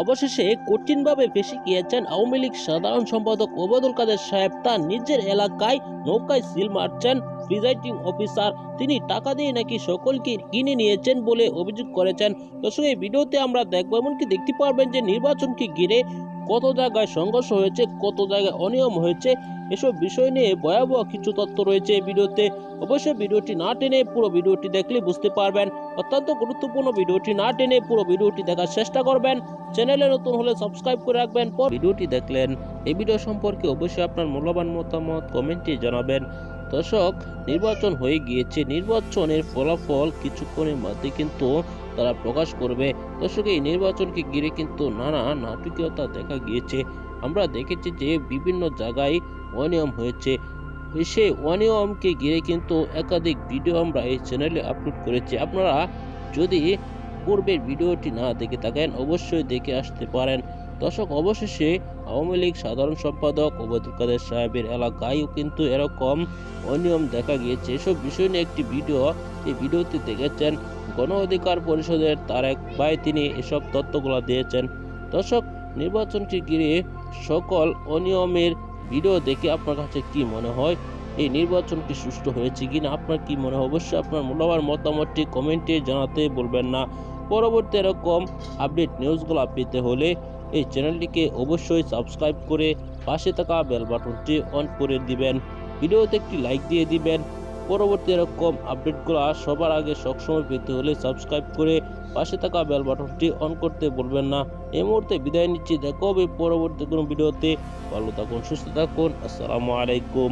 অবশেষে কঠিনভাবে ফেসে গিয়েছেন আওয়ামী লীগ সাধারণ সম্পাদক ওবায়দুল কাদের সাহেব। তার নিজের এলাকায় নৌকায় সিল মারছেন প্রিজাইডিং অফিসার। তিনি টাকা দিয়ে নাকি সকলকে কিনে নিয়েছেন বলে অভিযোগ করেছেন। দর্শক, এই ভিডিওতে আমরা দেখব, এমনকি দেখতে পারবেন যে নির্বাচনকে ঘিরে কত জায়গায় সংঘর্ষ হয়েছে, কত জায়গায় অনিয়ম হয়েছে, এসব বিষয় নিয়ে ভয়াবহ কিছু তথ্য রয়েছে এই ভিডিওতে। অবশ্যই ভিডিওটি না টেনে পুরো ভিডিওটি দেখলে বুঝতে পারবেন। অত্যন্ত গুরুত্বপূর্ণ ভিডিওটি না টেনে পুরো ভিডিওটি দেখার চেষ্টা করবেন। চ্যানেলে নতুন হলে সাবস্ক্রাইব করে রাখবেন। পর ভিডিওটি দেখলেন, এই ভিডিও সম্পর্কে অবশ্যই আপনার মূল্যবান মতামত কমেন্টে জানাবেন। দর্শক, নির্বাচন হয়ে গিয়েছে। নির্বাচনের ফলাফল কিছুক্ষণের মধ্যে কিন্তু তারা প্রকাশ করবে। দর্শক, এই নির্বাচনকে ঘিরে কিন্তু নানা নাটকীয়তা দেখা গিয়েছে। আমরা দেখেছি যে বিভিন্ন জায়গায় অনিয়ম হয়েছে। সেই অনিয়মকে ঘিরে কিন্তু একাধিক ভিডিও আমরা এই চ্যানেলে আপলোড করেছি। আপনারা যদি পূর্বের ভিডিওটি না দেখে থাকেন, অবশ্যই দেখে আসতে পারেন। দর্শক, অবশেষে আওয়ামী লীগ সাধারণ সম্পাদক ওবায়দুল কাদের সাহেবের এলাকায়ও কিন্তু এরকম অনিয়ম দেখা গিয়েছে। এসব বিষয় নিয়ে একটি ভিডিও, এই ভিডিওতে দেখেছেন গণ অধিকার পরিষদের তার এক ভাই। তিনি এসব তথ্যগুলো দিয়েছেন। দর্শক, নির্বাচনকে ঘিরে সকল অনিয়মের ভিডিও দেখে আপনার কাছে কি মনে হয়? এই নির্বাচন কি সুষ্ঠু হয়েছে কিনা আপনার কি মনে হয়? অবশ্যই আপনার মূল্যবান মতামতটি কমেন্টে জানাতে বলবেন না। পরবর্তী এরকম আপডেট নিউজগুলো পেতে হলে এই চ্যানেলটিকে অবশ্যই সাবস্ক্রাইব করে পাশে থাকা বেল বাটনটি অন করে দিবেন। ভিডিওতে একটি লাইক দিয়ে দিবেন। পরবর্তী এরকম আপডেটগুলো সবার আগে সবসময় পেতে হলে সাবস্ক্রাইব করে পাশে থাকা বেল বাটনটি অন করতে বলবেন না। এই মুহূর্তে বিদায় নিচ্ছি। দেখা হবে পরবর্তী কোনো ভিডিওতে। ভালো থাকুন, সুস্থ থাকুন। আসসালামু আলাইকুম।